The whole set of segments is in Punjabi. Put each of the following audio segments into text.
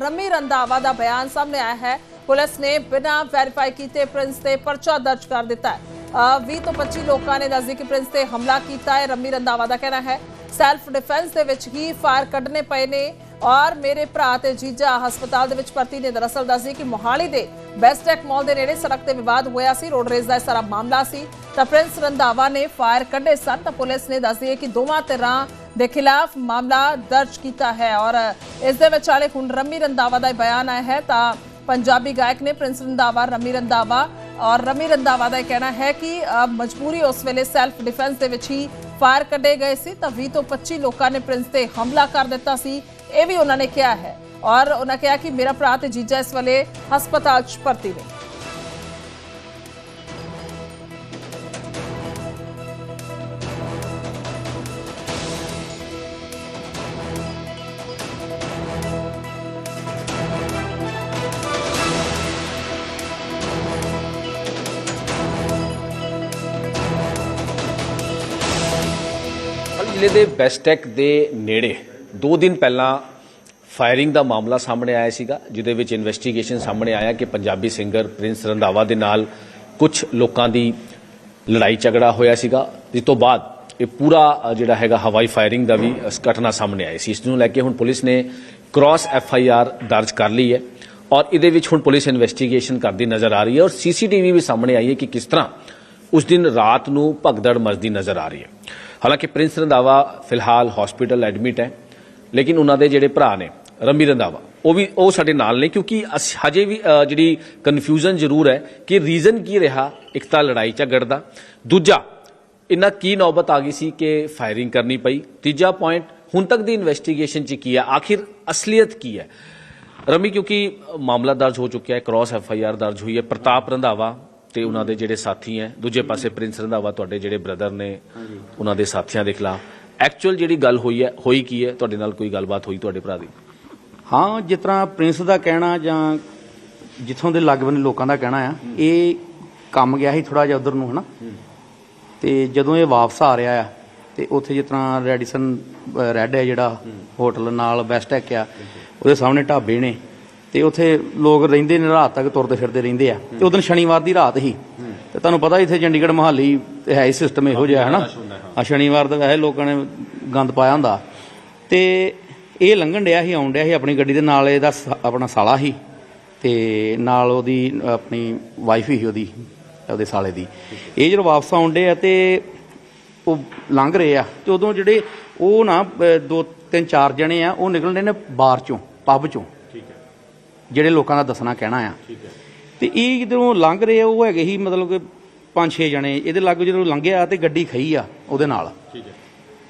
ਰਮੀ ਰੰਧਾਵਾ ਦਾ ਬਿਆਨ ਸਾਹਮਣੇ ਆਇਆ ਹੈ। ਪੁਲਿਸ ਨੇ ਬਿਨਾਂ ਵੈਰੀਫਾਈ ਕੀਤੇ ਪ੍ਰਿੰਸ ਤੇ ਪਰਚਾ ਦਰਜ ਕਰ ਦਿੱਤਾ ਹੈ। 20 ਤੋਂ 25 ਲੋਕਾਂ ਨੇ ਦੱਸਦੀ ਕਿ ਪ੍ਰਿੰਸ ਤੇ ਹਮਲਾ ਕੀਤਾ ਹੈ, ਰਮੀ ਰੰਧਾਵਾ ਦਾ ਕਹਿਣਾ ਹੈ। ਸੈਲਫ ਡਿਫੈਂਸ ਦੇ ਵਿੱਚ ਹੀ ਫਾਇਰ ਕੱਢਨੇ ਪਏ ਨੇ ਔਰ ਮੇਰੇ ਭਰਾ ਤੇ ਜੀਜਾ ਹਸਪਤਾਲ ਦੇ ਵਿੱਚ ਭਰਤੀ ਨੇ। ਦਰਅਸਲ ਦੱਸਦੀ ਕਿ ਮੋਹਾਲੀ ਦੇ ਬੈਸਟੈਕ ਮਾਲ ਦੇ ਨੇੜੇ ਸੜਕ ਤੇ ਵਿਵਾਦ ਹੋਇਆ ਸੀ ਰੋਡ ਰੇਸ ਦਾ ਇਹ ਸਾਰਾ ਮਾਮਲਾ ਸੀ। ਤਾਂ ਪ੍ਰਿੰਸ ਰੰਧਾਵਾ ਨੇ ਫਾਇਰ ਕੱਢੇ ਸਨ। ਤਾਂ ਪੁਲਿਸ ਨੇ ਦੱਸਦੀ ਹੈ ਕਿ ਦੋਵਾਂ ਧਿਰਾਂ ਦੇ ਖਿਲਾਫ ਮਾਮਲਾ ਦਰਜ ਕੀਤਾ ਹੈ ਔਰ ਇਸ ਦੇ ਵਿਚਾਲੇ ਹੁਣ ਰਮੀ ਰੰਧਾਵਾ ਦਾ ਇਹ ਬਿਆਨ ਆਇਆ ਹੈ, ਤਾਂ ਪੰਜਾਬੀ ਗਾਇਕ ਨੇ ਪ੍ਰਿੰਸ ਰੰਧਾਵਾ, ਰਮੀ ਰੰਧਾਵਾ ਔਰ ਰਮੀ ਰੰਧਾਵਾ ਦਾ ਇਹ ਕਹਿਣਾ ਹੈ ਕਿ ਮਜਬੂਰੀ ਉਸ ਵੇਲੇ ਸੈਲਫ ਡਿਫੈਂਸ ਦੇ ਵਿੱਚ ਹੀ ਫਾਇਰ ਕੱਢੇ ਗਏ ਸੀ, ਤਾਂ 20 ਤੋਂ 25 ਲੋਕਾਂ ਨੇ ਪ੍ਰਿੰਸ ਤੇ ਹਮਲਾ ਕਰ ਦਿੱਤਾ ਸੀ, ਇਹ ਵੀ ਉਹਨਾਂ ਨੇ ਕਿਹਾ ਹੈ ਔਰ ਉਹਨਾਂ ਕਿਹਾ ਕਿ ਮੇਰਾ ਭਰਾ ਤੇ ਜੀਜਾ ਇਸ ਵੇਲੇ ਹਸਪਤਾਲ 'ਚ ਭਰਤੀ ਨੇ। ਜ਼ਿਲ੍ਹੇ ਦੇ ਬੈਸਟੈਕ ਦੇ ਨੇੜੇ 2 ਦਿਨ ਪਹਿਲਾਂ ਫਾਇਰਿੰਗ ਦਾ ਮਾਮਲਾ ਸਾਹਮਣੇ ਆਇਆ ਸੀਗਾ, ਜਿਹਦੇ ਵਿੱਚ ਇਨਵੈਸਟੀਗੇਸ਼ਨ ਸਾਹਮਣੇ ਆਇਆ ਕਿ ਪੰਜਾਬੀ ਸਿੰਗਰ ਪ੍ਰਿੰਸ ਰੰਧਾਵਾ ਦੇ ਨਾਲ ਕੁਝ ਲੋਕਾਂ ਦੀ ਲੜਾਈ ਝਗੜਾ ਹੋਇਆ ਸੀਗਾ। ਜਿਸ ਤੋਂ ਬਾਅਦ ਇਹ ਪੂਰਾ ਜਿਹੜਾ ਹੈਗਾ ਹਵਾਈ ਫਾਇਰਿੰਗ ਦਾ ਵੀ ਘਟਨਾ ਸਾਹਮਣੇ ਆਈ ਸੀ। ਇਸ ਨੂੰ ਲੈ ਕੇ ਹੁਣ ਪੁਲਿਸ ਨੇ ਕ੍ਰਾਸ ਐਫ ਆਈ ਆਰ ਦਰਜ ਕਰ ਲਈ ਹੈ ਔਰ ਇਹਦੇ ਵਿੱਚ ਹੁਣ ਪੁਲਿਸ ਇਨਵੈਸਟੀਗੇਸ਼ਨ ਕਰਦੀ ਨਜ਼ਰ ਆ ਰਹੀ ਹੈ ਔਰ ਸੀਸੀਟੀਵੀ ਵੀ ਸਾਹਮਣੇ ਆਈ ਹੈ ਕਿ ਕਿਸ ਤਰ੍ਹਾਂ ਉਸ ਦਿਨ ਰਾਤ ਨੂੰ ਭਗਦੜ ਮਚਦੀ ਨਜ਼ਰ ਆ ਰਹੀ ਹੈ। ਹਾਲਾਂਕਿ ਪ੍ਰਿੰਸ ਰੰਧਾਵਾ ਫਿਲਹਾਲ ਹਸਪੀਟਲ ਐਡਮਿਟ ਹੈ, ਲੇਕਿਨ ਉਹਨਾਂ ਦੇ ਜਿਹੜੇ ਭਰਾ ਨੇ, ਰੰਬੀ ਰੰਧਾਵਾ, ਉਹ ਵੀ ਉਹ ਸਾਡੇ ਨਾਲ ਨੇ, ਕਿਉਂਕਿ ਅਸ- ਹਜੇ ਵੀ ਜਿਹੜੀ ਕਨਫਿਊਜ਼ਨ ਜ਼ਰੂਰ ਹੈ ਕਿ ਰੀਜ਼ਨ ਕੀ ਰਿਹਾ ਇੱਕ ਤਾਂ ਲੜਾਈ ਝਗੜ ਦਾ। ਦੂਜਾ, ਇੰਨਾ ਕੀ ਨੌਬਤ ਆ ਗਈ ਸੀ ਕਿ ਫਾਇਰਿੰਗ ਕਰਨੀ ਪਈ। ਤੀਜਾ ਪੁਆਇੰਟ ਹੁਣ ਤੱਕ ਦੀ ਇਨਵੈਸਟੀਗੇਸ਼ਨ ਚ ਕੀ ਹੈ? ਆਖਿਰ ਅਸਲੀਅਤ ਕੀ ਹੈ? ਰਮੀ ਕਿਉਂਕਿ ਮਾਮਲਾ ਦਰਜ ਹੋ ਚੁੱਕਿਆ ਹੈ ਕ੍ਰਾਸ ਐਫ ਆਈ ਆਰ ਦਰਜ ਹੋਈ ਹੈ, ਪ੍ਰਤਾਪ ਰੰਧਾਵਾ ਤੇ ਉਹਨਾਂ ਦੇ ਜਿਹੜੇ ਸਾਥੀ ਹੈ ਦੂਜੇ ਪਾਸੇ ਪ੍ਰਿੰਸ ਰੰਧਾਵਾ ਤੁਹਾਡੇ ਜਿਹੜੇ ਬ੍ਰਦਰ ਨੇ ਉਹਨਾਂ ਦੇ ਸਾਥੀਆਂ ਦੇ ਖਿਲਾਫ। ਐਕਚੁਅਲ ਜਿਹੜੀ ਗੱਲ ਹੋਈ ਹੈ ਹੋਈ ਕੀ ਹੈ ਤੁਹਾਡੇ ਨਾਲ ਕੋਈ ਗੱਲਬਾਤ ਹੋਈ ਤੁਹਾਡੇ ਭਰਾ ਦੀ? ਹਾਂ ਜਿਸ ਤਰ੍ਹਾਂ ਪ੍ਰਿੰਸ ਦਾ ਕਹਿਣਾ ਜਾਂ ਜਿੱਥੋਂ ਦੇ ਲਾਗਵਨ ਲੋਕਾਂ ਦਾ ਕਹਿਣਾ ਆ ਇਹ ਕੰਮ ਗਿਆ ਸੀ ਥੋੜਾ ਜਿਹਾ ਉਧਰ ਨੂੰ ਹਨਾ? ਤੇ ਜਦੋਂ ਇਹ ਵਾਪਸ ਆ ਰਿਹਾ ਆ ਤੇ ਉੱਥੇ ਜਿਸ ਤਰ੍ਹਾਂ ਰੈਡੀਸਨ ਰੈੱਡ ਹੈ ਜਿਹੜਾ ਹੋਟਲ ਨਾਲ ਵੈਸਟੈਕ ਆ ਉਹਦੇ ਸਾਹਮਣੇ ਢਾਬੇ ਨੇ। ਤੇ ਉੱਥੇ ਲੋਕ ਰਹਿੰਦੇ ਨੇ, ਰਾਤ ਤੱਕ ਤੁਰਦੇ ਫਿਰਦੇ ਰਹਿੰਦੇ ਆ। ਤੇ ਉਦੋਂ ਸ਼ਨੀਵਾਰ ਦੀ ਰਾਤ ਹੀ। ਤੇ ਤੁਹਾਨੂੰ ਪਤਾ ਇੱਥੇ ਚੰਡੀਗੜ੍ਹ ਮਹਾਲੀ ਹੈ ਹੀ ਸਿਸਟਮ ਇਹੋ ਜਿਹਾ ਹੈ ਨਾ ਆ ਸ਼ਨੀਵਾਰ ਦਾ ਵੈਸੇ ਲੋਕਾਂ ਨੇ ਗੰਦ ਪਾਇਆ ਹੁੰਦਾ। ਤੇ ਇਹ ਲੰਘਣ ਡਿਆ ਸੀ, ਆਉਣ ਡਿਆ ਸੀ ਆਪਣੀ ਗੱਡੀ ਦੇ ਨਾਲ, ਇਹਦਾ ਸ- ਆਪਣਾ ਸਾਲਾ ਸੀ। ਤੇ ਨਾਲ ਉਹਦੀ, ਆਪਣੀ ਵਾਈਫ ਹੀ ਉਹਦੀ, ਉਹਦੇ ਸਾਲੇ ਦੀ। ਇਹ ਜਦੋਂ ਵਾਪਸ ਆਉਣ ਡੇ ਆ ਤੇ ਉਹ ਲੰਘ ਰਹੇ ਆ। ਤੇ ਉਦੋਂ ਜਿਹੜੇ ਉਹ ਨਾ ਦੋ, ਤਿੰਨ ਚਾਰ ਜਣੇ ਆ, ਉਹ ਨਿਕਲਦੇ ਨੇ ਬਾਰ ਚੋਂ ਪੱਬ ਚੋਂ। ਜਿਹੜੇ ਲੋਕਾਂ ਦਾ ਦੱਸਣਾ ਕਹਿਣਾ ਆ। ਹੈ। ਤੇ ਇਹ ਜਦੋਂ ਲੰਘ ਰਹੇ ਆ ਉਹ ਹੈਗੇ ਸੀ ਮਤਲਬ ਕਿ ਪੰਜ ਛੇ ਜਣੇ। ਇਹਦੇ ਲਾਗੇ ਜਦੋਂ ਲੰਘਿਆ ਤੇ ਗੱਡੀ ਖਈ ਆ ਉਹਦੇ ਨਾਲ। ਹੈ।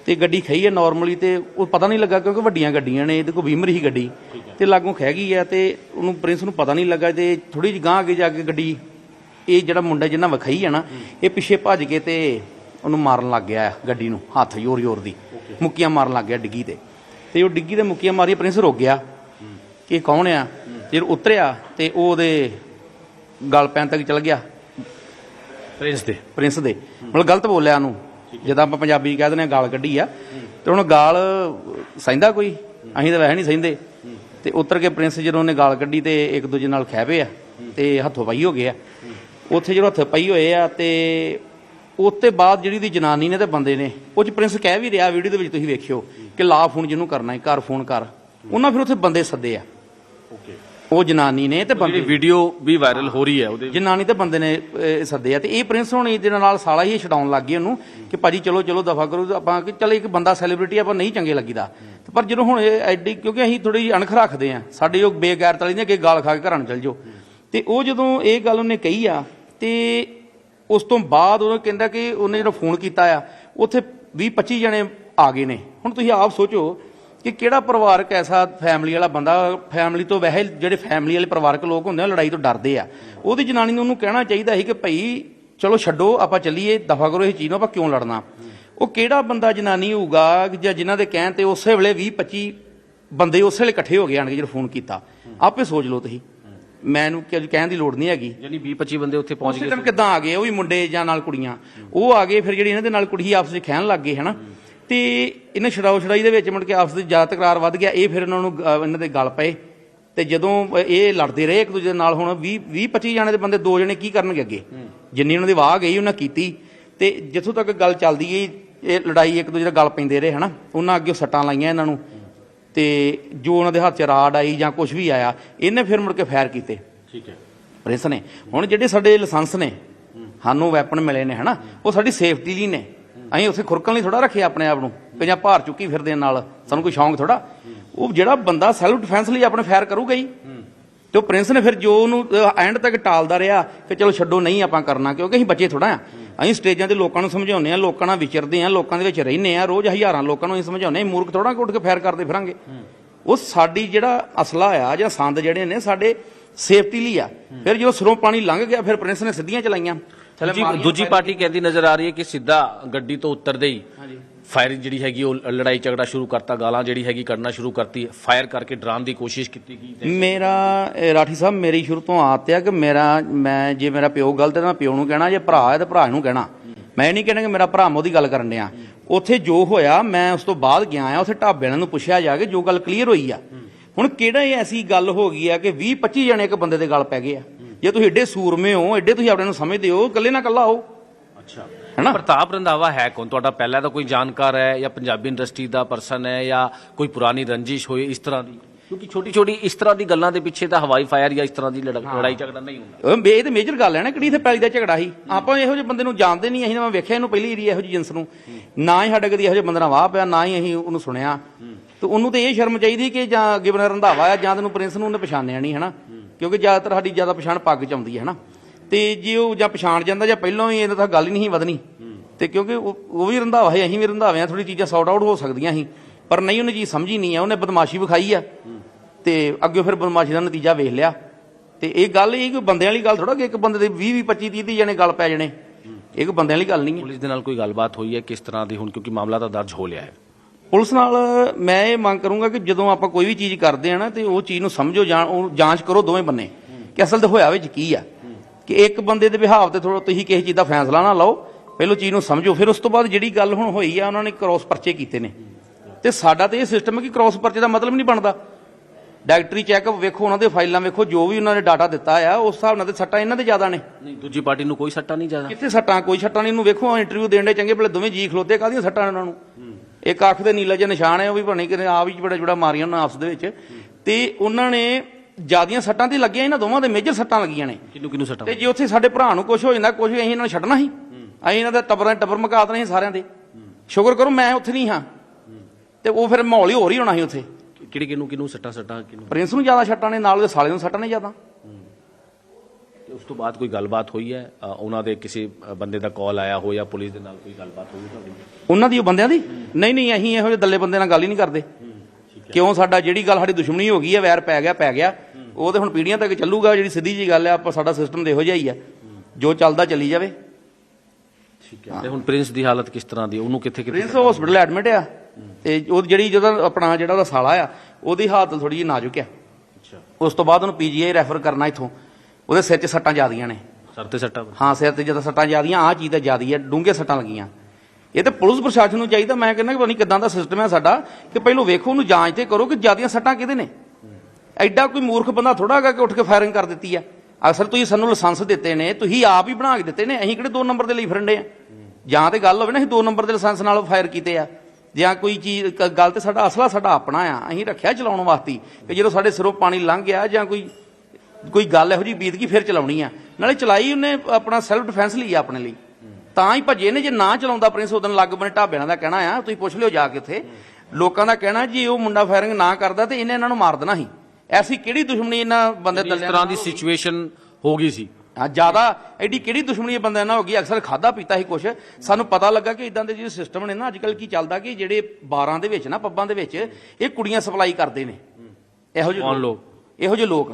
ਤੇ ਗੱਡੀ ਖਈ ਹੈ ਨਾਰਮਲੀ ਤੇ ਉਹ ਪਤਾ ਨਹੀਂ ਲੱਗਾ ਕਿਉਂਕਿ ਵੱਡੀਆਂ ਗੱਡੀਆਂ ਨੇ ਇਹਦੇ ਕੋਲ ਵੀਮਰ ਹੀ ਗੱਡੀ। ਤੇ ਲਾਗੋਂ ਖਹਿ ਗਈ ਹੈ ਤੇ ਉਹਨੂੰ ਪ੍ਰਿੰਸ ਨੂੰ ਪਤਾ ਨਹੀਂ ਲੱਗਾ ਤੇ ਥੋੜੀ ਜਿਹੀ ਗਾਂਹ ਅੱਗੇ ਜਾ ਕੇ ਗੱਡੀ ਇਹ ਜਿਹੜਾ ਮੁੰਡਾ ਜਿੰਨਾ ਵਖਾਈ ਹੈ ਨਾ ਇਹ ਪਿੱਛੇ ਭੱਜ ਕੇ ਤੇ ਉਹਨੂੰ ਮਾਰਨ ਲੱਗ ਗਿਆ ਹੈ ਗੱਡੀ ਨੂੰ ਹੱਥ ਜ਼ੋਰ ਜ਼ੋਰ ਦੀ ਮੁੱਕੀਆਂ ਮਾਰਨ ਲੱਗ ਗਿਆ ਡਿੱਗੀ ਤੇ। ਤੇ ਉਹ ਡਿੱਗੀ ਤੇ ਮੁੱਕੀਆਂ ਮਾਰੀ ਪ੍ਰਿੰਸ ਰੁਕ ਗਿਆ। ਕਿ ਕੌਣ ਆ? ਜਦੋਂ ਉਤਰਿਆ ਤੇ ਉਹ ਉਹਦੇ ਗਲ ਪੈਣ ਤੱਕ ਚਲ ਗਿਆ। ਪ੍ਰਿੰਸ ਦੇ। ਪ੍ਰਿੰਸ ਦੇ। ਮਤਲਬ ਗਲਤ ਬੋਲਿਆ ਉਹਨੂੰ। ਜਦੋਂ ਆਪਾਂ ਪੰਜਾਬੀ ਕਹਿ ਦਿੰਦੇ ਆ ਗਾਲ ਕੱਢੀ ਆ। ਤੇ ਹੁਣ ਗਾਲ ਸਹਿੰਦਾ ਕੋਈ? ਅਸੀਂ ਤਾਂ ਵੈਸੇ ਨਹੀਂ ਸਹਿੰਦੇ। ਤੇ ਉਤਰ ਕੇ ਪ੍ਰਿੰਸ ਜਦੋਂ ਉਹਨੇ ਗਾਲ ਕੱਢੀ ਤੇ ਇੱਕ ਦੂਜੇ ਨਾਲ ਖਹਿ ਪਏ ਆ ਤੇ ਹੱਥੋਂ ਪਈ ਹੋ ਗਏ ਆ। ਉੱਥੇ ਜਦੋਂ ਹੱਥ ਪਈ ਹੋਏ ਆ ਤੇ ਉੱਤੇ ਬਾਅਦ ਜਿਹੜੀ ਦੀ ਜਨਾਨੀ ਨੇ ਤੇ ਬੰਦੇ ਨੇ ਉਹ ਚ ਪ੍ਰਿੰਸ ਕਹਿ ਵੀ ਰਿਹਾ ਵੀਡੀਓ ਦੇ ਵਿੱਚ ਤੁਸੀਂ ਵੇਖਿਓ ਕਿ ਲਾ ਫੋਨ ਜਿਹਨੂੰ ਕਰਨਾ ਹੈ ਘਰ ਫੋਨ ਕਰ। ਉਹਨਾਂ ਫਿਰ ਉੱਥੇ ਬੰਦੇ ਸੱਦੇ ਆ। ਓਕੇ ਉਹ ਜਨਾਨੀ ਨੇ ਤੇ ਜਿਹੜੀ ਬੰਦੇ ਵੀਡੀਓ ਵੀ ਵਾਇਰਲ ਹੋ ਰਹੀ ਹੈ ਉਹਦੇ ਜਨਾਨੀ ਤੇ ਬੰਦੇ ਨੇ ਅਹ, ਸੱਦੇ ਆ। ਤੇ ਇਹ ਪ੍ਰਿੰਸ ਹੁਣ ਇਹਦੇ ਨਾਲ ਸਾਲਾ ਹੀ ਛਡਾਉਣ ਲੱਗ ਗਈ ਉਹਨੂੰ ਕਿ ਭਾਜੀ ਚਲੋ ਚਲੋ ਦਫਾ ਕਰੋ। ਤੇ ਆਪਾਂ ਕਿ ਚਲ ਇੱਕ ਬੰਦਾ ਸੈਲੀਬ੍ਰਿਟੀ ਆਪਾਂ ਨਹੀਂ ਚੰਗੇ ਲੱਗੀਦਾ। ਤੇ ਪਰ ਜਦੋਂ ਹੁਣ ਇਹ ਐਡੀ ਕਿਉਂਕਿ ਅਸੀਂ ਥੋੜੀ ਅਣਖ ਰੱਖਦੇ ਆ। ਸਾਡੇ ਉਹ ਬੇਗੈਰਤ ਵਾਲੀ ਨੇ ਕਿ ਗਾਲ ਖਾ ਕੇ ਘਰਾਂ ਨੂੰ ਚਲ ਜਾਓ। ਤੇ ਉਹ ਜਦੋਂ ਇਹ ਗੱਲ ਉਹਨੇ ਕਹੀ ਆ ਤੇ ਉਸ ਤੋਂ ਬਾਅਦ ਉਹ ਕਹਿੰਦਾ ਕਿ ਉਹਨੇ ਜਦੋਂ ਫੋਨ ਕੀਤਾ ਆ ਉੱਥੇ 20 25 ਜਣੇ ਆ ਗਏ ਨੇ। ਹੁਣ ਤੁਸੀਂ ਆਪ ਸੋਚੋ ਕਿ ਕਿਹੜਾ ਪਰਿਵਾਰਕ ਐਸਾ ਫੈਮਿਲੀ ਵਾਲਾ ਬੰਦਾ ਫੈਮਿਲੀ ਤੋਂ ਵੈਸੇ ਜਿਹੜੇ ਫੈਮਿਲੀ ਵਾਲੇ ਪਰਿਵਾਰਕ ਲੋਕ ਹੁੰਦੇ ਆ ਲੜਾਈ ਤੋਂ ਡਰਦੇ ਆ। ਉਹਦੀ ਜਨਾਨੀ ਨੂੰ ਉਹਨੂੰ ਕਹਿਣਾ ਚਾਹੀਦਾ ਸੀ ਕਿ ਭਈ ਚਲੋ ਛੱਡੋ ਆਪਾਂ ਚੱਲੀਏ ਦਫਾ ਕਰੋ ਇਹ ਚੀਜ਼ ਨੂੰ ਆਪਾਂ ਕਿਉਂ ਲੜਨਾ? ਉਹ ਕਿਹੜਾ ਬੰਦਾ ਜਨਾਨੀ ਹੋਊਗਾ ਜਾਂ ਜਿਨ੍ਹਾਂ ਦੇ ਕਹਿਣ ਤੇ ਉਸੇ ਵੇਲੇ 20 25 ਬੰਦੇ ਉਸੇ ਵੇਲੇ ਇਕੱਠੇ ਹੋ ਗਏ ਆਣ ਕੇ ਜਦੋਂ ਫੋਨ ਕੀਤਾ? ਆਪੇ ਸੋਚ ਲਓ ਤੁਸੀਂ। ਮੈਨੂੰ ਕਹਿਣ ਦੀ ਲੋੜ ਨਹੀਂ ਹੈਗੀ। ਯਾਨੀ 20 25 ਬੰਦੇ ਉੱਥੇ ਪਹੁੰਚ ਗਏ ਟਾਈਮ ਕਿੱਦਾਂ ਆ ਗਏ? ਉਹ ਵੀ ਮੁੰਡੇ ਜਾਂ ਨਾਲ ਕੁੜੀਆਂ। ਉਹ ਆ ਗਏ ਫਿਰ ਜਿਹੜੀ ਇਹਨਾਂ ਦੇ ਨਾਲ ਕੁੜੀ ਆਪਸ ਵਿੱਚ ਖਹਿਣ ਲੱਗ ਗਏ ਹਨਾ? ਤੇ ਇਹਨਾਂ ਛੜਾਓ ਛੜਾਈ ਦੇ ਵਿੱਚ ਮੁੜ ਕੇ ਆਪਸ ਵਿੱਚ ਜ਼ਿਆਦਾ ਤਕਰਾਰ ਵੱਧ ਗਿਆ ਇਹ ਫਿਰ ਇਹਨਾਂ ਨੂੰ ਇਹਨਾਂ ਦੇ ਗਲ ਪਏ। ਤੇ ਜਦੋਂ ਇਹ ਲੜਦੇ ਰਹੇ ਇੱਕ ਦੂਜੇ ਨਾਲ ਹੁਣ 20 20 25 ਜਾਣੇ ਦੇ ਬੰਦੇ ਦੋ ਜਣੇ ਕੀ ਕਰਨਗੇ ਅੱਗੇ? ਜਿੰਨੀ ਉਹਨਾਂ ਦੀ ਵਾਹ ਗਈ ਉਹਨਾਂ ਕੀਤੀ। ਤੇ ਜਿੱਥੋਂ ਤੱਕ ਗੱਲ ਚੱਲਦੀ ਗਈ ਇਹ ਲੜਾਈ ਇੱਕ ਦੂਜੇ ਦਾ ਗੱਲ ਪੈਂਦੇ ਰਹੇ ਹਨਾ? ਉਹਨਾਂ ਅੱਗੇ ਸੱਟਾਂ ਲਾਈਆਂ ਇਹਨਾਂ ਨੂੰ। ਤੇ ਜੋ ਉਹਨਾਂ ਦੇ ਹੱਥ 'ਚ ਰਾੜ ਆਈ ਜਾਂ ਕੁਝ ਵੀ ਆਇਆ ਇਹਨੇ ਫਿਰ ਮੁੜ ਕੇ ਫਾਇਰ ਕੀਤੇ। ਠੀਕ ਹੈ। ਪ੍ਰਿੰਸ ਨੇ। ਹੁਣ ਜਿਹੜੇ ਸਾਡੇ ਲਾਇਸੈਂਸ ਨੇ ਸਾਨੂੰ ਵੈਪਨ ਮਿਲੇ ਨੇ ਹਨਾ? ਉਹ ਸਾਡੀ ਸੇਫਟੀ ਲਈ ਨੇ। ਅਸੀਂ ਉੱਥੇ ਖੁਰਕਣ ਲਈ ਥੋੜਾ ਰੱਖਿਆ ਆਪਣੇ ਆਪ ਨੂੰ ਕਿ ਜਾਂ ਭਾਰ ਚੁੱਕੀ ਫਿਰਦੇ ਨਾਲ ਸਾਨੂੰ ਕੋਈ ਸ਼ੌਂਕ ਥੋੜਾ ਉਹ ਜਿਹੜਾ ਬੰਦਾ ਸੈਲਫ ਡਿਫੈਂਸ ਲਈ ਆਪਣੇ ਫਾਇਰ ਕਰੂਗਾ ਹੀ। ਤੇ ਉਹ ਪ੍ਰਿੰਸ ਨੇ ਫਿਰ ਜੋ ਉਹਨੂੰ ਐਂਡ ਤੱਕ ਟਾਲਦਾ ਰਿਹਾ ਕਿ ਚਲੋ ਛੱਡੋ ਨਹੀਂ ਆਪਾਂ ਕਰਨਾ ਕਿਉਂਕਿ ਅਸੀਂ ਬੱਚੇ ਥੋੜਾ ਆ। ਅਸੀਂ ਸਟੇਜਾਂ ਤੇ ਲੋਕਾਂ ਨੂੰ ਸਮਝਾਉਂਦੇ ਆ ਲੋਕਾਂ ਨਾਲ ਵਿਚਰਦੇ ਆ ਲੋਕਾਂ ਦੇ ਵਿੱਚ ਰਹਿੰਦੇ ਆ ਰੋਜ਼ ਹਜ਼ਾਰਾਂ ਲੋਕਾਂ ਨੂੰ ਅਸੀਂ ਸਮਝਾਉਂਦੇ ਆ ਮੂਰਖ ਥੋੜਾ ਉੱਠ ਕੇ ਫਾਇਰ ਕਰਦੇ ਫਿਰਾਂਗੇ। ਉਹ ਸਾਡੀ ਜਿਹੜਾ ਅਸਲਾ ਆ ਜਾਂ ਸੰਦ ਜਿਹੜੇ ਨੇ ਸਾਡੇ ਸੇਫਟੀ ਲਈ ਆ। ਫਿਰ ਜਦੋਂ ਸਿਰੋਂ ਪਾਣੀ ਲੰਘ ਗਿਆ ਫਿਰ ਪ੍ਰਿੰਸ ਨੇ ਸਿੱਧੀਆਂ ਚਲਾਈਆਂ। ਦੂਜੀ ਦੂਜੀ ਪਾਰਟੀ ਕਹਿੰਦੀ ਨਜ਼ਰ ਆ ਰਹੀ ਹੈ ਕਿ ਸਿੱਧਾ ਗੱਡੀ ਤੋਂ ਉਤਰਦੇ ਹੀ ਫਾਇਰਿੰਗ ਜਿਹੜੀ ਹੈਗੀ ਉਹ ਲੜਾਈ ਝਗੜਾ ਸ਼ੁਰੂ ਕਰਤਾ ਗਾਲਾਂ ਜਿਹੜੀ ਹੈਗੀ ਕੱਢਣਾ ਸ਼ੁਰੂ ਕਰਤੀ ਫਾਇਰ ਕਰਕੇ ਡਰਾਉਣ ਦੀ ਕੋਸ਼ਿਸ਼ ਕੀਤੀ ਗਈ ਮੇਰਾ ਰਾਠੀ ਸਾਹਿਬ ਮੇਰੀ ਸ਼ੁਰੂ ਤੋਂ ਆਦਤ ਹੈ ਕਿ ਮੇਰਾ ਮੈਂ ਜੇ ਮੇਰਾ ਪਿਓ ਗਲਤ ਹੈ ਤਾਂ ਪਿਓ ਨੂੰ ਕਹਿਣਾ ਜੇ ਭਰਾ ਹੈ ਤਾਂ ਭਰਾ ਨੂੰ ਕਹਿਣਾ। ਮੈਂ ਨਹੀਂ ਕਹਿਣਾ ਕਿ ਮੇਰਾ ਭਰਾ ਮੈਂ ਉਹਦੀ ਗੱਲ ਕਰਨ ਡਿਆ। ਉੱਥੇ ਜੋ ਹੋਇਆ ਮੈਂ ਉਸ ਤੋਂ ਬਾਅਦ ਗਿਆ ਆ ਉੱਥੇ ਢਾਬੇ ਵਾਲਿਆਂ ਨੂੰ ਪੁੱਛਿਆ ਜਾ ਕੇ ਜੋ ਗੱਲ ਕਲੀਅਰ ਹੋਈ ਆ। ਹੁਣ ਕਿਹੜਾ ਐਸੀ ਗੱਲ ਹੋ ਗਈ ਆ ਕਿ 20 25 ਜਣੇ ਇੱਕ ਬੰਦੇ ਦੇ ਗੱਲ ਪੈ ਗਏ ਆ? ਜੇ ਤੁਸੀਂ ਏਡੇ ਸੂਰਮੇ ਹੋ ਏਡੇ ਤੁਸੀਂ ਆਪਣੇ ਨੂੰ ਸਮਝਦੇ ਹੋ ਇਕੱਲੇ ਨਾ ਇਕੱਲਾ ਹੋ। ਅੱਛਾ। ਹੈਨਾ? ਪ੍ਰਤਾਪ ਰੰਧਾਵਾ ਹੈ ਕੌਣ? ਤੁਹਾਡਾ ਪਹਿਲਾਂ ਦਾ ਕੋਈ ਜਾਣਕਾਰ ਹੈ ਜਾਂ ਪੰਜਾਬੀ ਇੰਡਸਟਰੀ ਦਾ ਪਰਸਨ ਹੈ ਜਾਂ ਕੋਈ ਪੁਰਾਣੀ ਰੰਜਿਸ਼ ਹੋਏ ਇਸ ਤਰ੍ਹਾਂ ਦੀ? ਕਿਉਂਕਿ ਛੋਟੀ ਛੋਟੀ ਇਸ ਤਰ੍ਹਾਂ ਦੀ ਗੱਲਾਂ ਦੇ ਪਿੱਛੇ ਤਾਂ ਹਵਾਈ ਫਾਇਰ ਜਾਂ ਇਸ ਤਰ੍ਹਾਂ ਦੀ ਲੜ- ਲੜਾਈ ਝਗੜਾ ਨਹੀਂ ਹੁੰਦਾ। ਇਹ ਤੇ ਮੇਜਰ ਗੱਲ ਹੈ ਨਾ ਕਿਹੜੀ ਇੱਥੇ ਪੈਲੀ ਦਾ ਝਗੜਾ ਸੀ? ਆਪਾਂ ਇਹੋ ਜਿਹੇ ਬੰਦੇ ਨੂੰ ਜਾਣਦੇ ਨਹੀਂ ਅਸੀਂ ਤਾਂ ਮੈਂ ਵੇਖਿਆ ਇਹਨੂੰ ਪਹਿਲੀ ਏਰੀ ਇਹੋ ਜਿਹੀ ਜਿੰਸ ਨੂੰ। ਨਾ ਹੀ ਸਾਡੇ ਕਦੀ ਇਹੋ ਜਿਹੇ ਬੰਦੇ ਨਾਲ ਵਾਹ ਪਿਆ ਨਾ ਹੀ ਅਸੀਂ ਉਹਨੂੰ ਸੁਣਿਆ। ਤੇ ਉਹਨੂੰ ਤੇ ਇਹ ਸ਼ਰਮ ਚਾਹੀਦੀ ਕਿ ਜਾਂ ਬਣਾ ਰੰਧਾਵਾ ਆ ਜਾਂ ਤੈਨੂੰ ਪ੍ਰਿੰਸ ਨੂੰ ਉਹਨੇ ਪਛਾਣਿਆ ਨਹੀਂ ਹਨਾ? ਕਿਉਂਕਿ ਜ਼ਿਆਦਾਤਰ ਸਾਡੀ ਜ਼ਿਆਦਾ ਪਛਾਣ ਪੱਗ ਚ ਆਉਂਦੀ ਹੈ ਨਾ ਤੇ ਜੇ ਉਹ ਜਾਂ ਪਛਾਣ ਜਾਂਦਾ ਜਾਂ ਪਹਿਲਾਂ ਹੀ ਇਹਦਾ ਤਾਂ ਗੱਲ ਹੀ ਨਹੀਂ ਵਧਣੀ, ਤੇ ਕਿਉਂਕਿ ਉਹ ਵੀ ਰੰਧਾਵਾ ਹੈ ਅਸੀਂ ਵੀ ਰੰਧਾਵੇ ਆ ਥੋੜੀ ਚੀਜ਼ਾਂ ਸੌਟ ਆਊਟ ਹੋ ਸਕਦੀਆਂ ਸੀ। ਪਰ ਨਹੀਂ, ਉਹਨੇ ਚੀਜ਼ ਸਮਝੀ ਨਹੀਂ ਆ, ਉਹਨੇ ਬਦਮਾਸ਼ੀ ਵਿਖਾਈ ਆ। ਤੇ ਅੱਗੇ ਫਿਰ ਬਦਮਾਸ਼ੀ ਦਾ ਨਤੀਜਾ ਵੇਖ ਲਿਆ। ਤੇ ਇਹ ਗੱਲ ਇਹ ਕੋਈ ਬੰਦਿਆਂ ਵਾਲੀ ਗੱਲ ਥੋੜਾ ਕਿ ਇੱਕ ਬੰਦੇ ਦੇ 20 20 25 30 30 ਜਣੇ ਗੱਲ ਪੈ ਜਾਣੇ। ਇਹ ਕੋਈ ਬੰਦਿਆਂ ਵਾਲੀ ਗੱਲ ਨਹੀਂ ਹੈ। ਪੁਲਿਸ ਦੇ ਨਾਲ ਕੋਈ ਗੱਲਬਾਤ ਹੋਈ ਹੈ ਕਿਸ ਤਰ੍ਹਾਂ ਦੀ ਹੁਣ? ਕਿਉਂਕਿ ਮਾਮਲਾ ਤਾਂ ਦਰਜ ਹੋ ਲਿਆ ਹੈ। ਪੁਲਿਸ ਨਾਲ ਮੈਂ ਇਹ ਮੰਗ ਕਰੂੰਗਾ ਕਿ ਜਦੋਂ ਆਪਾਂ ਕੋਈ ਵੀ ਚੀਜ਼ ਕਰਦੇ ਆ ਨਾ ਤੇ ਉਹ ਚੀਜ਼ ਨੂੰ ਸਮਝੋ ਜਾਂ ਉਹ ਜਾਂਚ ਕਰੋ ਦੋਵੇਂ ਬੰਨੇ ਕਿ ਅਸਲ ਤੇ ਹੋਇਆ ਵਿੱਚ ਕੀ ਆ। ਕਿ ਇੱਕ ਬੰਦੇ ਦੇ ਵਿਹਾਵ ਤੇ ਥੋੜਾ ਤੁਸੀਂ ਕਿਸੇ ਚੀਜ਼ ਦਾ ਫੈਸਲਾ ਨਾ ਲਓ ਪਹਿਲਾਂ ਚੀਜ਼ ਨੂੰ ਸਮਝੋ ਫਿਰ ਉਸ ਤੋਂ ਬਾਅਦ ਜਿਹੜੀ ਗੱਲ ਹੁਣ ਹੋਈ ਆ ਉਹਨਾਂ ਨੇ ਕ੍ਰਾਸ ਪਰਚੇ ਕੀਤੇ ਨੇ। ਤੇ ਸਾਡਾ ਤੇ ਇਹ ਸਿਸਟਮ ਹੈ ਕਿ ਕ੍ਰਾਸ ਪਰਚੇ ਦਾ ਮਤਲਬ ਨਹੀਂ ਬਣਦਾ। ਡਾਇਰੈਕਟਰੀ ਚੈੱਕਅਪ ਵੇਖੋ ਉਹਨਾਂ ਦੇ ਫਾਈਲਾਂ ਵੇਖੋ ਜੋ ਵੀ ਉਹਨਾਂ ਨੇ ਡਾਟਾ ਦਿੱਤਾ ਆ ਉਸ ਹਿਸਾਬ ਨਾਲ ਤੇ ਸੱਟਾਂ ਇਹਨਾਂ ਦੇ ਜ਼ਿਆਦਾ ਨੇ। ਨਹੀਂ ਦੂਜੀ ਪਾਰਟੀ ਨੂੰ ਕੋਈ ਸੱਟਾ ਨਹੀਂ ਜ਼ਿਆਦਾ? ਕਿੱਥੇ ਸੱਟਾਂ? ਕੋਈ ਸੱਟਾਂ ਨਹੀਂ ਇਹਨੂੰ ਵੇਖੋ ਇੰਟਰਵਿਊ ਦੇਣ ਦੇ ਚੰਗੇ ਭਲੇ ਦੋਵੇਂ ਜੀ ਖਲੋਤੇ ਕਾਹਦੀਆਂ ਸੱਟਾਂ ਉਹਨਾਂ ਨੂੰ? ਇੱਕ ਅੱਖ ਦੇ ਨੀਲਾ ਜਿਹਾ ਨਿਸ਼ਾਨ ਹੈ ਉਹ ਵੀ ਬਣੀ ਕਿ ਆ ਵੀ ਬੜਾ ਜੁੜਾ ਮਾਰੀਆਂ ਉਹਨਾਂ ਆਪਸ ਦੇ ਵਿੱਚ। ਤੇ ਉਹਨਾਂ ਨੇ ਜਿਆਦੀਆਂ ਸੱਟਾਂ ਤੇ ਲੱਗੀਆਂ ਇਹਨਾਂ ਦੋਵਾਂ ਦੇ ਮੇਜਰ ਸੱਟਾਂ ਲੱਗੀਆਂ ਨੇ। ਕਿਹਨੂੰ ਕਿਹਨੂੰ ਸੱਟਾ ਤੇ ਜੇ ਉੱਥੇ ਸਾਡੇ ਭਰਾ ਨੂੰ ਕੁਝ ਹੋ ਜਾਂਦਾ ਕੁਝ ਅਸੀਂ ਇਹਨਾਂ ਨੂੰ ਛੱਡਣਾ ਸੀ। ਅਸੀਂ ਇਹਨਾਂ ਦਾ ਟੱਬਰਾਂ ਟੱਬਰ ਮੁਕਾ ਦੇਣੇ ਸੀ ਸਾਰਿਆਂ ਦੇ। ਸ਼ੁਕਰ ਕਰੋ ਮੈਂ ਉੱਥੇ ਨਹੀਂ ਹਾਂ। ਤੇ ਉਹ ਫਿਰ ਮਾਹੌਲ ਹੀ ਹੋਰ ਹੀ ਹੋਣਾ ਸੀ ਉੱਥੇ। ਕਿਹੜੀ ਕਿਹਨੂੰ ਕਿਹਨੂੰ ਸੱਟਾ ਸੱਟਾ ਪ੍ਰਿੰਸ ਨੂੰ ਜ਼ਿਆਦਾ ਛੱਟਾਂ ਨੇ ਨਾਲ ਉਹਦੇ ਸਾਲੇ ਨੂੰ ਸੱਟਾਂ ਨੇ ਜ਼ਿਆਦਾ। ਉਸ ਤੋਂ ਬਾਅਦ ਕੋਈ ਗੱਲਬਾਤ ਹੋਈ ਹੈ? ਅ, ਉਹਨਾਂ ਦੇ ਕਿਸੇ ਅ, ਬੰਦੇ ਦਾ ਕਾਲ ਆਇਆ ਹੋ ਜਾਂ ਪੁਲਿਸ ਦੇ ਨਾਲ ਕੋਈ ਗੱਲਬਾਤ ਹੋਈ ਤੁਹਾਡੀ ਉਹਨਾਂ ਦੀ ਉਹ ਬੰਦਿਆਂ ਦੀ? ਨਹੀਂ ਨਹੀਂ ਅਸੀਂ ਇਹੋ ਜਿਹੇ ਦੱਲੇ ਬੰਦੇ ਨਾਲ ਗੱਲ ਹੀ ਨਹੀਂ ਕਰਦੇ। ਕਿਉਂ ਸਾਡਾ ਜਿਹੜੀ ਗੱਲ ਸਾਡੀ ਦੁਸ਼ਮਣੀ ਹੋ ਗਈ ਹੈ ਵੈਰ ਪੈ ਗਿਆ ਪੈ ਗਿਆ। ਉਹ ਤੇ ਹੁਣ ਪੀੜ੍ਹੀਆਂ ਤੱਕ ਚੱਲੂਗਾ ਜਿਹੜੀ ਸਿੱਧੀ ਜੀ ਗੱਲ ਹੈ ਆਪਾਂ ਸਾਡਾ ਸਿਸਟਮ ਦੇ ਇਹੋ ਜਿਹਾ ਹੀ ਆ ਜੋ ਚੱਲਦਾ ਚੱਲੀ ਜਾਵੇ। ਠੀਕ ਹੈ। ਤੇ ਹੁਣ ਪ੍ਰਿੰਸ ਦੀ ਹਾਲਤ ਕਿਸ ਤਰ੍ਹਾਂ ਦੀ ਉਹਨੂੰ ਕਿੱਥੇ ਕਿੱਥੇ ਪ੍ਰਿੰਸ ਹਸਪੀਟਲ ਐਡਮਿਟ ਆ। ਤੇ ਉਹ ਜਿਹੜੀ ਜਿਹਦਾ ਆਪਣਾ ਜਿਹੜਾ ਉਹਦਾ ਸਾਲਾ ਆ ਉਹਦੀ ਹਾਲਤ ਥੋੜੀ ਜਿਹੀ ਨਾਜ਼ੁਕ ਆ। ਅੱਛਾ। ਉਸ ਤੋਂ ਬਾਅਦ ਉਹਨੂੰ ਪੀਜੀਆਈ ਰੈਫਰ ਕਰਨਾ ਇੱਥੋਂ। ਉਹਦੇ ਸਿਰ 'ਚ ਸੱਟਾਂ ਜ਼ਿਆਦੀਆਂ ਨੇ। ਸਰ ਤੇ ਸੱਟਾ? ਹਾਂ ਸਿਰ ਤੇ ਜਦੋਂ ਸੱਟਾਂ ਜ਼ਿਆਦੀਆਂ ਆਹ ਚੀਜ਼ ਤਾਂ ਜ਼ਿਆਦੀ ਹੈ ਡੂੰਘੇ ਸੱਟਾਂ ਲੱਗੀਆਂ। ਇਹ ਤੇ ਪੁਲਿਸ ਪ੍ਰਸ਼ਾਸਨ ਨੂੰ ਚਾਹੀਦਾ ਮੈਂ ਕਹਿੰਦਾ ਕਿ ਪਤਾ ਨਹੀਂ ਕਿਦਾਂ ਦਾ ਸਿਸਟਮ ਹੈ ਸਾਡਾ ਕਿ ਪਹਿਲਾਂ ਵੇਖੋ ਉਹਨੂੰ ਜਾਂਚ ਤੇ ਕਰੋ ਕਿ ਜ਼ਿਆਦੀਆਂ ਸੱਟਾਂ ਕਿਹਦੇ ਨੇ। ਐਡਾ ਕੋਈ ਮੂਰਖ ਬੰਦਾ ਥੋੜਾ ਹੈਗਾ ਕਿ ਉੱਠ ਕੇ ਫਾਇਰਿੰਗ ਕਰ ਦਿੱਤੀ ਆ ਅਕਸਰ ਤੁਸੀਂ ਸਾਨੂੰ ਲਾਇਸੈਂਸ ਦਿੱਤੇ ਨੇ ਤੁਸੀਂ ਆਪ ਹੀ ਬਣਾ ਕੇ ਦਿੱਤੇ ਨੇ ਅਸੀਂ ਕਿਹੜੇ ਦੋ ਨੰਬਰ ਦੇ ਲਈ ਫਿਰੰਡੇ ਆ? ਜਾਂ ਤੇ ਗੱਲ ਹੋਵੇ ਨਾ ਅਸੀਂ ਦੋ ਨੰਬਰ ਦੇ ਲਾਇਸੈਂਸ ਨਾਲ ਫਾਇਰ ਕੀਤੇ ਆ। ਜਾਂ ਕੋਈ ਚੀਜ਼ ਗੱਲ ਤੇ ਸਾਡਾ ਅਸਲਾ ਸਾਡਾ ਆਪਣਾ ਆ ਅਸੀਂ ਰੱਖਿਆ ਚਲਾਉਣ ਵਾਸਤੇ ਹੀ ਕਿ ਜਦੋਂ ਸਾਡੇ ਸਿਰੋਂ ਪਾਣੀ ਲੰਘ ਗਿਆ ਜਾਂ ਕੋਈ ਕੋਈ ਗੱਲ ਇਹੋ ਜੀ ਬੀਤ ਗਈ ਫਿਰ ਚਲਾਉਣੀ ਆ। ਨਾਲੇ ਚਲਾਈ ਉਹਨੇ ਆਪਣਾ ਸੈਲਫ ਡਿਫੈਂਸ ਲਈ ਆ ਆਪਣੇ ਲਈ। ਤਾਂ ਹੀ ਭੱਜੇ ਨੇ ਜੇ ਨਾ ਚਲਾਉਂਦਾ ਪ੍ਰਿੰਸ ਉਦੋਂ ਲੱਗ ਬਣੇ ਢਾਬਿਆਂ ਦਾ ਕਹਿਣਾ ਆ ਤੁਸੀਂ ਪੁੱਛ ਲਿਓ ਜਾ ਕੇ ਉੱਥੇ। ਲੋਕਾਂ ਦਾ ਕਹਿਣਾ ਜੇ ਉਹ ਮੁੰਡਾ ਫਾਇਰਿੰਗ ਨਾ ਕਰਦਾ ਤੇ ਇਹਨੇ ਇਹਨਾਂ ਨੂੰ ਮਾਰ ਦੇਣਾ ਸੀ। ਐਸੀ ਕਿਹੜੀ ਦੁਸ਼ਮਣੀ ਇਹਨਾਂ ਬੰਦੇ ਇਸ ਦੱਲਿਆਂ ਤਰ੍ਹਾਂ ਦੀ ਸਿਚੁਏਸ਼ਨ ਹੋ ਗਈ ਸੀ। ਹਾਂ ਜ਼ਿਆਦਾ ਐਡੀ ਕਿਹੜੀ ਦੁਸ਼ਮਣੀ ਬੰਦਿਆਂ ਨਾਲ ਹੋ ਗਈ? ਅਕਸਰ ਖਾਦਾ ਪੀਤਾ ਹੀ ਕੁਛ। ਸਾਨੂੰ ਪਤਾ ਲੱਗਾ ਕਿ ਇਦਾਂ ਦੇ ਜਿਹੜੇ ਸਿਸਟਮ ਨੇ ਨਾ ਅੱਜ ਕੱਲ ਕੀ ਚੱਲਦਾ ਕਿ ਜਿਹੜੇ ਬਾਰਾਂ ਦੇ ਵਿੱਚ ਨਾ ਪੱਬਾਂ ਦੇ ਵਿੱਚ ਇਹ ਕੁੜੀਆਂ ਸਪਲਾਈ ਕਰਦੇ ਨੇ। ਇਹੋ ਜਿਹੇ ਕੌਣ ਲੋਕ? ਇਹੋ ਜਿਹੇ ਲੋਕ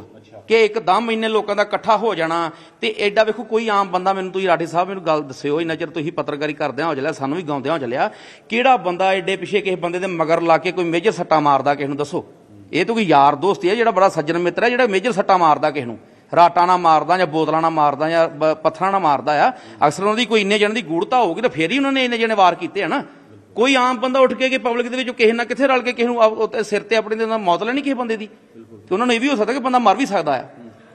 ਕਿ ਇੱਕਦਮ ਇੰਨੇ ਲੋਕਾਂ ਦਾ ਇਕੱਠਾ ਹੋ ਜਾਣਾ ਤੇ ਐਡਾ ਵੇਖੋ ਕੋਈ ਆਮ ਬੰਦਾ ਮੈਨੂੰ ਤੁਸੀਂ ਰਾਠੇ ਸਾਹਿਬ ਮੈਨੂੰ ਗੱਲ ਦੱਸਿਓ, ਇੰਨਾ ਚਿਰ ਤੁਸੀਂ ਪੱਤਰਕਾਰੀ ਕਰਦਿਆਂ ਹੋ ਚੱਲਿਆ, ਸਾਨੂੰ ਵੀ ਗਾਉਂਦਿਆਂ ਹੋ ਚੱਲਿਆ, ਕਿਹੜਾ ਬੰਦਾ ਐਡੇ ਪਿੱਛੇ ਕਿਸੇ ਬੰਦੇ ਦੇ ਮਗਰ ਲਾ ਕੇ ਕੋਈ ਮੇਜਰ ਸੱਟਾ ਮਾਰਦਾ ਕਿਸੇ ਨੂੰ ਦੱਸੋ? ਇਹ ਤਾਂ ਕੋਈ ਯਾਰ ਦੋਸਤ ਹੈ ਜਿਹੜਾ ਬੜਾ ਸੱਜਣ ਮਿੱਤਰ ਹੈ ਜਿਹੜਾ ਮੇਜਰ ਸੱਟਾ ਮਾਰਦਾ ਕਿਸੇ ਨੂੰ। ਰਾਟਾਂ ਨਾਲ ਮਾਰਦਾ ਜਾਂ ਬੋਤਲਾਂ ਨਾਲ ਮਾਰਦਾ ਜਾਂ ਪੱਥਰਾਂ ਨਾਲ ਮਾਰਦਾ ਆ। ਅਕਸਰ ਉਹਨਾਂ ਦੀ ਕੋਈ ਇੰਨੇ ਜਣ ਦੀ ਗੂੜਤਾ ਹੋਊਗੀ ਤਾਂ ਫੇਰ ਹੀ ਉਹਨਾਂ ਨੇ ਇੰਨੇ ਜਣੇ ਵਾਰ ਕੀਤੇ ਆ ਨਾ। ਕੋਈ ਆਮ ਬੰਦਾ ਉੱਠ ਕੇ ਕਿ ਪਬਲਿਕ ਦੇ ਵਿੱਚ ਕਿਸੇ ਨਾ ਕਿੱਥੇ ਰਲ ਕੇ ਕਿਸੇ ਨੂੰ ਸਿਰ ਤੇ ਆਪਣੇ ਦੇ ਨਾਲ ਮੌਤ ਲੈਣੀ ਕਿਸੇ ਬੰਦੇ ਦੀ। ਤੇ ਉਹਨਾਂ ਨੂੰ ਇਹ ਵੀ ਹੋ ਸਕਦਾ ਕਿ ਬੰਦਾ ਮਰ ਵੀ ਸਕਦਾ ਆ।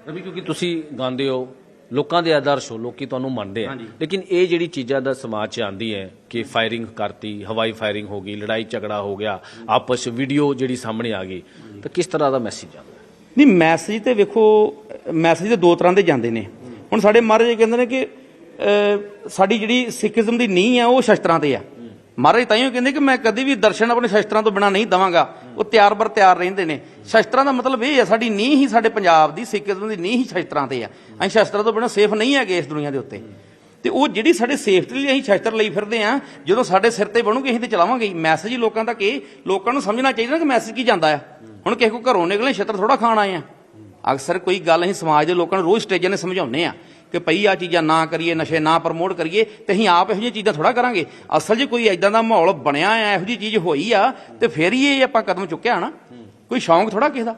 ਰਵੀ ਕਿਉਂਕਿ ਤੁਸੀਂ ਗਾਉਂਦੇ ਹੋ ਲੋਕਾਂ ਦੇ ਆਦਰਸ਼ ਹੋ ਲੋਕੀ ਤੁਹਾਨੂੰ ਮੰਨਦੇ ਆ। ਲੇਕਿਨ ਇਹ ਜਿਹੜੀ ਚੀਜ਼ਾਂ ਦਾ ਸਮਾਜ 'ਚ ਆਂਦੀ ਹੈ ਕਿ ਫਾਇਰਿੰਗ ਕਰਤੀ ਹਵਾਈ ਫਾਇਰਿੰਗ ਹੋ ਗਈ ਲੜਾਈ ਝਗੜਾ ਹੋ ਗਿਆ ਆਪਸ ਵੀਡੀਓ ਜਿਹੜੀ ਸਾਹਮਣੇ ਆ ਗਈ ਤਾਂ ਕਿਸ ਤਰ੍ਹਾਂ ਦਾ ਮੈਸੇਜ ਆਉਂਦਾ ਨਹੀਂ ਮੈਸੇਜ ਤੇ ਵੇਖੋ ਮੈਸੇਜ ਤੇ ਦੋ ਤਰ੍ਹਾਂ ਦੇ ਜਾਂਦੇ ਨੇ। ਹੁਣ ਸਾਡੇ ਮਹਾਰਾਜ ਕਹਿੰਦੇ ਨੇ ਕਿ ਸਾਡੀ ਜਿਹੜੀ ਸਿੱਖੀਜ਼ਮ ਦੀ ਨੀਂਹ ਆ ਉਹ ਸ਼ਸਤਰਾਂ ਤੇ ਆ। ਮਹਾਰਾਜ ਤਾਈਓ ਕਹਿੰਦੇ ਕਿ ਮੈਂ ਕਦੇ ਵੀ ਦਰਸ਼ਨ ਆਪਣੇ ਸ਼ਸਤਰਾਂ ਤੋਂ ਬਿਨਾ ਨਹੀਂ ਦਵਾਂਗਾ। ਉਹ ਤਿਆਰ ਬਰ ਤਿਆਰ ਰਹਿੰਦੇ ਨੇ। ਸ਼ਸਤਰਾਂ ਦਾ ਮਤਲਬ ਇਹ ਹੈ, ਸਾਡੀ ਨੀਂਹ ਹੀ ਸਾਡੇ ਪੰਜਾਬ ਦੀ ਸਿੱਖੀਜ਼ਮ ਦੀ ਨੀਂਹ ਹੀ ਸ਼ਸਤਰਾਂ ਤੇ ਆ। ਅਸੀਂ ਸ਼ਸਤਰਾਂ ਤੋਂ ਬਿਨਾ ਸੇਫ ਨਹੀਂ ਹੈਗੇ ਇਸ ਦੁਨੀਆ ਦੇ ਉੱਤੇ। ਤੇ ਉਹ ਜਿਹੜੀ ਸਾਡੇ ਸੇਫਟੀ ਲਈ ਅਸੀਂ ਸ਼ਸਤਰ ਲਈ ਫਿਰਦੇ ਆ, ਜਦੋਂ ਸਾਡੇ ਸਿਰ ਤੇ ਬਣੂਗੇ ਅਸੀਂ ਤੇ ਚਲਾਵਾਂਗੇ। ਮੈਸੇਜ ਹੀ ਲੋਕਾਂ ਤੱਕ ਇਹ ਲੋਕਾਂ ਨੂੰ ਸਮਝਣਾ ਚਾਹੀਦਾ ਕਿ ਮੈਸੇਜ ਕੀ ਜਾਂਦਾ ਆ। ਹੁਣ ਕਿਸੇ ਕੋ ਘਰੋਂ ਨਿਕਲੇ ਛਤਰ ਥੋੜਾ ਖਾਣ ਆਏ ਆ। ਅਕਸਰ ਕੋਈ ਗੱਲ ਅਸੀਂ ਸਮਾਜ ਦੇ ਲੋਕਾਂ ਨੂੰ ਰੋਜ਼ ਸਟੇਜਾਂ ਨੇ ਸਮਝਾਉਂਦੇ ਆ। ਕਿ ਭਈ ਆ ਚੀਜ਼ਾਂ ਨਾ ਕਰੀਏ, ਨਸ਼ੇ ਨਾ ਪ੍ਰਮੋਟ ਕਰੀਏ, ਤੇ ਅਸੀਂ ਆਪ ਇਹੋ ਜਿਹੀਆਂ ਚੀਜ਼ਾਂ ਥੋੜਾ ਕਰਾਂਗੇ। ਅਸਲ 'ਚ ਕੋਈ ਐਦਾਂ ਦਾ ਮਾਹੌਲ ਬਣਿਆ ਆ, ਇਹੋ ਜਿਹੀ ਚੀਜ਼ ਹੋਈ ਆ, ਤੇ ਫੇਰ ਹੀ ਇਹ ਆਪਾਂ ਕਦਮ ਚੁੱਕਿਆ ਨਾ ਕੋਈ ਸ਼ੌਂਕ ਥੋੜਾ ਕਿਸੇ ਦਾ?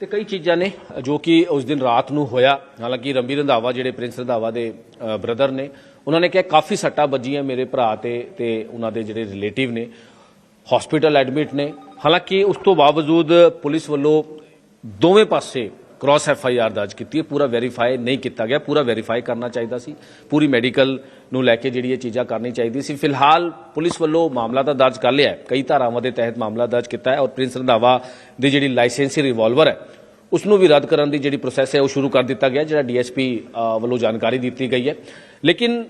ਤੇ ਕਈ ਚੀਜ਼ਾਂ ਨੇ, ਜੋ ਕਿ ਉਸ ਦਿਨ ਰਾਤ ਨੂੰ ਹੋਇਆ। ਹਾਲਾਂਕਿ ਰੰਬੀ ਰੰਧਾਵਾ ਜਿਹੜੇ ਪ੍ਰਿੰਸ ਰੰਧਾਵਾ ਦੇ ਬ੍ਰਦਰ ਨੇ, ਉਹਨਾਂ ਨੇ ਕਿਹਾ ਕਾਫੀ ਸੱਟਾਂ ਵੱਜੀਆਂ ਮੇਰੇ ਭਰਾ ਤੇ ਤੇ ਉਹਨਾਂ ਦੇ ਜਿਹੜੇ ਰਿਲੇਟਿਵ ਨੇ। ਹਸਪੀਟਲ ਐਡਮਿਟ ਨੇ। ਹਾਲਾਂਕਿ ਉਸ ਤੋਂ ਬਾਵਜੂਦ ਪੁਲਿਸ ਵੱਲੋਂ ਦੋਵੇਂ ਪਾਸੇ ਕ੍ਰਾਸ ਐਫ ਆਈ ਆਰ ਦਰਜ ਕੀਤੀ ਹੈ। ਪੂਰਾ ਵੈਰੀਫਾਈ ਨਹੀਂ ਕੀਤਾ ਗਿਆ। ਪੂਰਾ ਵੈਰੀਫਾਈ ਕਰਨਾ ਚਾਹੀਦਾ ਸੀ। ਪੂਰੀ ਮੈਡੀਕਲ ਨੂੰ ਲੈ ਕੇ ਜਿਹੜੀ ਇਹ ਚੀਜ਼ਾਂ ਕਰਨੀ ਚਾਹੀਦੀ ਸੀ। ਫਿਲਹਾਲ ਪੁਲਿਸ ਵੱਲੋਂ ਮਾਮਲਾ ਤਾਂ ਦਰਜ ਕਰ ਲਿਆ ਹੈ। ਕਈ ਧਾਰਾਵਾਂ ਦੇ ਤਹਿਤ ਮਾਮਲਾ ਦਰਜ ਕੀਤਾ ਹੈ ਔਰ ਪ੍ਰਿੰਸ ਰੰਧਾਵਾ ਦੀ ਜਿਹੜੀ ਲਾਇਸੈਂਸੀ ਰਿਵਾਲਵਰ ਹੈ ਉਸ ਨੂੰ ਵੀ ਰੱਦ ਕਰਨ ਦੀ ਜਿਹੜੀ ਪ੍ਰੋਸੈਸ ਹੈ, ਉਹ ਸ਼ੁਰੂ ਕਰ ਦਿੱਤਾ ਗਿਆ, ਜਿਹੜਾ ਡੀਐਸਪੀ ਵੱਲੋਂ ਜਾਣਕਾਰੀ ਦਿੱਤੀ ਗਈ ਹੈ। ਲੇਕਿਨ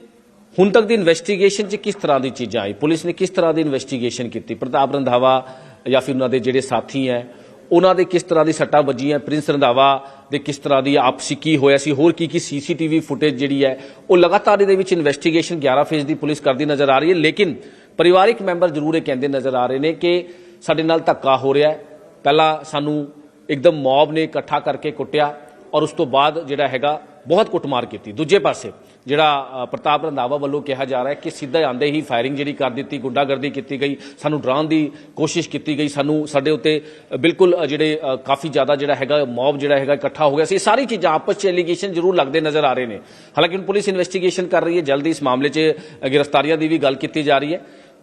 ਹੁਣ ਤੱਕ ਦੀ ਇਨਵੈਸਟੀਗੇਸ਼ਨ 'ਚ ਕਿਸ ਤਰ੍ਹਾਂ ਦੀ ਚੀਜ਼ਾਂ ਆਈ? ਪੁਲਿਸ ਨੇ ਕਿਸ ਤਰ੍ਹਾਂ ਦੀ ਇਨਵੈਸਟੀਗੇਸ਼ਨ ਕੀਤੀ? ਪ੍ਰਤਾਪ ਰੰਧਾਵਾ ਜਾਂ ਫਿਰ ਉਹਨਾਂ ਦੇ ਜਿਹੜੇ ਸਾਥੀ ਹੈ ਉਹਨਾਂ ਦੇ ਕਿਸ ਤਰ੍ਹਾਂ ਦੀ ਸੱਟਾਂ ਵੱਜੀਆਂ, ਪ੍ਰਿੰਸ ਰੰਧਾਵਾ ਦੇ ਕਿਸ ਤਰ੍ਹਾਂ ਦੀ ਆਪਸੀ ਕੀ ਹੋਇਆ ਸੀ, ਹੋਰ ਕੀ ਕੀ ਸੀਸੀਟੀਵੀ ਫੁਟੇਜ ਜਿਹੜੀ ਹੈ, ਉਹ ਲਗਾਤਾਰ ਇਹਦੇ ਵਿੱਚ ਇਨਵੈਸਟੀਗੇਸ਼ਨ 11 ਫੇਜ਼ ਦੀ ਪੁਲਿਸ ਕਰਦੀ ਨਜ਼ਰ ਆ ਰਹੀ ਹੈ। ਲੇਕਿਨ ਪਰਿਵਾਰਿਕ ਮੈਂਬਰ ਜ਼ਰੂਰ ਇਹ ਕਹਿੰਦੇ ਨਜ਼ਰ ਆ ਰਹੇ ਨੇ ਕਿ ਸਾਡੇ ਨਾਲ ਧੱਕਾ ਹੋ ਰਿਹਾ ਹੈ। ਪਹਿਲਾਂ ਸਾਨੂੰ ਇੱਕਦਮ ਮੌਬ ਨੇ ਇਕੱਠਾ ਕਰਕੇ ਕੁੱਟਿਆ। ਔਰ ਉਸ ਤੋਂ ਬਾਅਦ ਜਿਹੜਾ ਹੈਗਾ ਬਹੁਤ ਕੁੱਟਮਾਰ ਕੀਤੀ। ਦੂਜੇ ਪਾਸੇ ਜਿਹੜਾ ਪ੍ਰਤਾਪ ਰੰਧਾਵਾ ਵੱਲੋਂ ਕਿਹਾ ਜਾ ਰਿਹਾ ਹੈ ਕਿ ਸਿੱਧਾ ਆਂਦੇ ਹੀ ਫਾਇਰਿੰਗ ਜਿਹੜੀ ਕਰ ਦਿੱਤੀ, ਗੁੰਡਾਗਰਦੀ ਕੀਤੀ ਗਈ, ਸਾਨੂੰ ਡਰਾਉਣ ਦੀ ਕੋਸ਼ਿਸ਼ ਕੀਤੀ ਗਈ, ਸਾਨੂੰ ਸਾਡੇ ਉੱਤੇ ਬਿਲਕੁਲ ਜਿਹੜੇ ਕਾਫੀ ਜ਼ਿਆਦਾ ਜਿਹੜਾ ਹੈਗਾ ਮੌਬ ਜਿਹੜਾ ਹੈਗਾ ਇਕੱਠਾ ਹੋ ਗਿਆ ਸੀ। ਇਹ ਸਾਰੀ ਚੀਜ਼ਾਂ ਆਪਸ ਚ ਐਲੀਗੇਸ਼ਨ ਜ਼ਰੂਰ ਲੱਗਦੇ ਨਜ਼ਰ ਆ ਰਹੇ ਨੇ। ਹਾਲਾਂਕਿ ਹੁਣ ਪੁਲਿਸ ਇਨਵੈਸਟੀਗੇਸ਼ਨ ਕਰ ਰਹੀ ਹੈ, ਜਲਦੀ ਇਸ ਮਾਮਲੇ 'ਚ ਗ੍ਰਿਫਤਾਰੀਆਂ ਦੀ ਵੀ ਗੱਲ ਕੀਤੀ ਜਾ ਰਹੀ ਹੈ।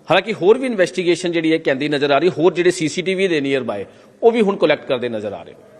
ਹਾਲਾਂਕਿ ਹੋਰ ਵੀ ਇਨਵੈਸਟੀਗੇਸ਼ਨ ਜਿਹੜੀ ਹੈ, ਕਹਿੰਦੀ ਨਜ਼ਰ ਆ ਰਹੀ ਹੋਰ ਜਿਹੜੇ ਸੀਸੀਟੀਵੀ ਦੇ ਨੀਅਰ ਬਾਏ ਉਹ ਵੀ ਹੁਣ ਕਲੈਕਟ ਕਰਦੇ ਨਜ਼ਰ ਆ ਰਹੇ ਨੇ।